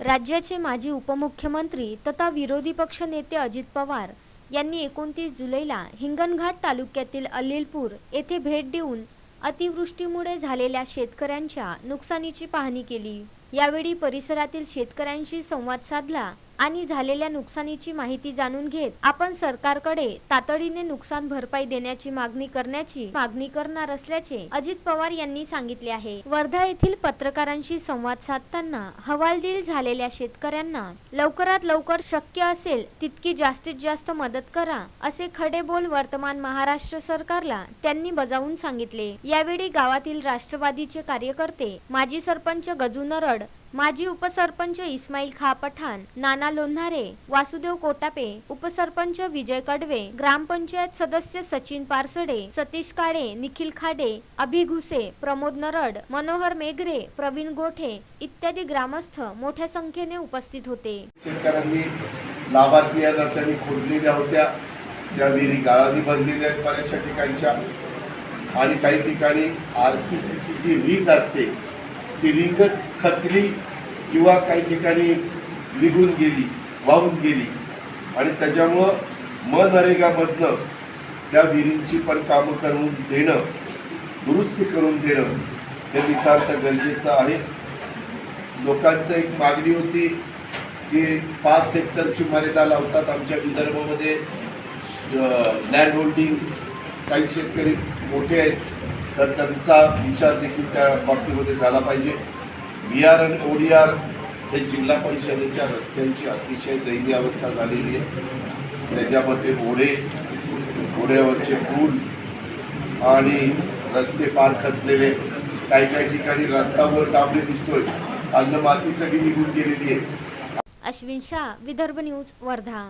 राज्याचे माजी उपमुख्यमंत्री तथा विरोधी पक्ष नेते अजित पवार यांनी एकोणतीस जुलैला हिंगणघाट तालुक्यातील अलिलपूर येथे भेट देऊन अतिवृष्टीमुळे झालेल्या शेतकऱ्यांच्या नुकसानीची पाहणी केली. यावेळी परिसरातील शेतकऱ्यांशी संवाद साधला. आणि झालेल्या नुकसानीची माहिती जाणून घेत आपण सरकारकडे तातडीने नुकसान भरपाई देण्याची मागणी करण्याची मागणी करणार असल्याचे अजित पवार यांनी सांगितले आहे. वर्धा येथील पत्रकारांशी संवाद साधताना हवालदिल झालेल्या शेतकऱ्यांना लवकरात लवकर शक्य असेल तितकी जास्तीत जास्त मदत करा असे खडे बोल वर्तमान महाराष्ट्र सरकारला त्यांनी बजावून सांगितले. यावेळी गावातील राष्ट्रवादीचे कार्यकर्ते माजी सरपंच गजू नरड माजी उपसरपंच इस्माईल खा पठाण नाना लोन्हारे वासुदेव कोटापे उपसरपंच विजय कडवे ग्रामपंचायत सदस्य सचिन पारसडे सतीश काळे निखिल खाडे अभि घुसे प्रमोद नरड मनोहर मेघरे प्रवीण गोठे इत्यादी ग्रामस्थ मोठ्या संख्येने उपस्थित होते. शेतकऱ्यांनी लाभार्थी या नात्याने खोदलेल्या होत्या. त्या विहिरी गाळांनी भरलेल्या आहेत बऱ्याचशा ठिकाणच्या. आणि काही ठिकाणी आर सी सीची जी रिंग असते ती रिंगच खचली किंवा काही ठिकाणी निघून गेली वाहून गेली. आणि त्याच्यामुळं मनरेगामधनं त्या विहिरींची पण कामं करून देणं दुरुस्ती करून देणं हे नितांत गरजेचं आहे. लोकांचं एक मागणी होती की पाच हेक्टरची मर्यादा लावतात आमच्या विदर्भामध्ये. लँड होल्डिंग काही शेतकरी मोठे आहेत. तर त्यांचा विचार देखील त्या बाबतीमध्ये झाला पाहिजे. व्ही आर आणि ओ डी आर हे जिल्हा परिषदेच्या रस्त्यांची अतिशय दैनीय अवस्था झालेली आहे. त्याच्यामध्ये ओढे ओढ्यावरचे पूल आणि रस्ते पार खचलेले काही काही ठिकाणी रस्त्यावर डांबले दिसतोय. अन्न माती सगळी निघून गेलेली आहे. अश्विन शाह विदर्भ न्यूज वर्धा.